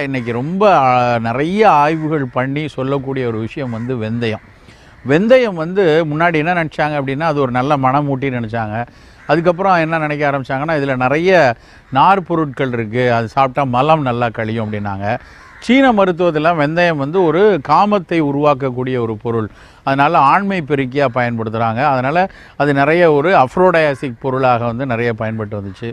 இன்னைக்கு ரொம்ப நிறைய ஆய்வுகள் பண்ணி சொல்லக்கூடிய ஒரு விஷயம் வந்து வெந்தயம். வெந்தயம் வந்து முன்னாடி என்ன நினச்சாங்க அப்படின்னா அது ஒரு நல்ல மனம் மணமூட்டி நினச்சாங்க. அதுக்கப்புறம் என்ன நினைக்க ஆரம்பிச்சாங்கன்னா இதில் நிறைய நார் பொருட்கள் இருக்குது அது சாப்பிட்டா மலம் நல்லா கழியும் அப்படின்னாங்க. சீன மருத்துவத்தில் வெந்தயம் வந்து ஒரு காமத்தை உருவாக்கக்கூடிய ஒரு பொருள். அதனால் ஆண்மை பெருக்கியாக பயன்படுத்துகிறாங்க அதனால் அது நிறைய ஒரு அஃப்ரோடயாசிக் பொருளாக வந்து நிறைய பயன்பட்டு வந்துச்சு.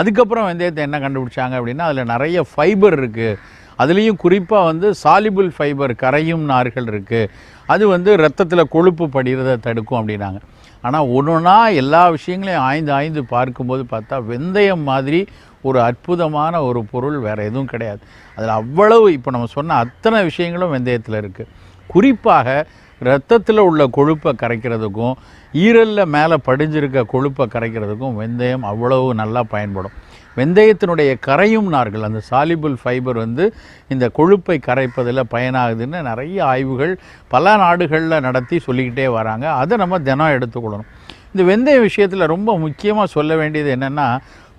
அதுக்கப்புறம் வெந்தயத்தை என்ன கண்டுபிடிச்சாங்க அப்படின்னா அதில் நிறைய ஃபைபர் இருக்குது அதுலேயும் குறிப்பாக வந்து சாலிபிள் ஃபைபர் கரையும் நார்கள் இருக்குது அது வந்து ரத்தத்தில் கொழுப்பு படிகிறத தடுக்கும் அப்படின்னாங்க. ஆனால் ஒன்று ஒன்றா எல்லா விஷயங்களையும் ஆய்ந்து ஆய்ந்து பார்க்கும்போது பார்த்தா வெந்தயம் மாதிரி ஒரு அற்புதமான ஒரு பொருள் வேறு எதுவும் கிடையாது. அதில் அவ்வளவு இப்போ நம்ம சொன்ன அத்தனை விஷயங்களும் வெந்தயத்தில் இருக்குது குறிப்பாக ரத்தத்தில் உள்ள கொழுப்பை கரைக்கிறதுக்கும் ஈரலில் மேலே படிஞ்சிருக்க கொழுப்பை கரைக்கிறதுக்கும் வெந்தயம் அவ்வளவு நல்லா பயன்படும். வெந்தயத்தினுடைய கரையும் நார்கள் அந்த சாலிபிள் ஃபைபர் வந்து இந்த கொழுப்பை கரைப்பதில் பயனாகுதுன்னு நிறைய ஆய்வுகள் பல நாடுகளில் நடத்தி சொல்லிக்கிட்டே வராங்க. அதை நம்ம தினம் எடுத்துக்கொள்ளணும். இந்த வெந்தய விஷயத்தில் ரொம்ப முக்கியமாக சொல்ல வேண்டியது என்னென்னா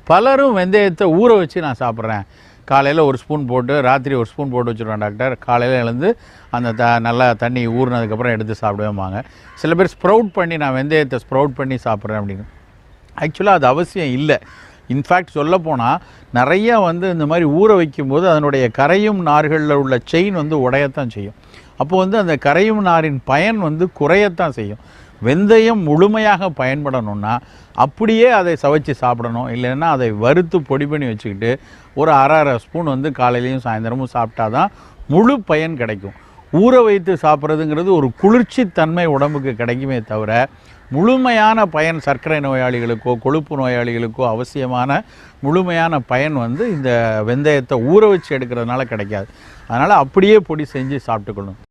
பலரும் வெந்தயத்தை ஊற வச்சு நான் சாப்பிட்றேன். காலையில் ஒரு ஸ்பூன் போட்டு ராத்திரி ஒரு ஸ்பூன் போட்டு வச்சுருவேன் டாக்டர். காலையில் எழுந்து அந்த த நல்லா தண்ணி ஊறினதுக்கப்புறம் எடுத்து சாப்பிடுவேம்பாங்க. சில பேர் ஸ்ப்ரவுட் பண்ணி நான் வெந்தயத்தை ஸ்ப்ரவுட் பண்ணி சாப்பிட்றேன் அப்படின்னு. ஆக்சுவலாக அது அவசியம் இல்லை. இன்ஃபேக்ட் சொல்லப்போனால் நிறைய வந்து இந்த மாதிரி ஊற வைக்கும்போது அதனுடைய கரையும் நார்களில் உள்ள செயின் வந்து உடையத்தான் செய்யும். அப்போது வந்து அந்த கரையும் நாரின் பயன் வந்து குறையத்தான் செய்யும். வெந்தயம் முழுமையாக பயன்படணும்னா அப்படியே அதை சவைச்சு சாப்பிடணும். இல்லைன்னா அதை வறுத்து பொடி பண்ணி வச்சுக்கிட்டு ஒரு அரை அரை ஸ்பூன் வந்து காலையிலையும் சாயந்தரமும் சாப்பிட்டா தான் முழு பயன் கிடைக்கும். ஊற வைத்து சாப்பிட்றதுங்கிறது ஒரு குளிர்ச்சி தன்மை உடம்புக்கு கிடைக்குமே தவிர முழுமையான பயன் சர்க்கரை நோயாளிகளுக்கோ கொழுப்பு நோயாளிகளுக்கோ அவசியமான முழுமையான பயன் வந்து இந்த வெந்தயத்தை ஊற வச்சு எடுக்கிறதுனால கிடைக்காது. அதனால் அப்படியே பொடி செஞ்சு சாப்பிட்டுக்கணும்.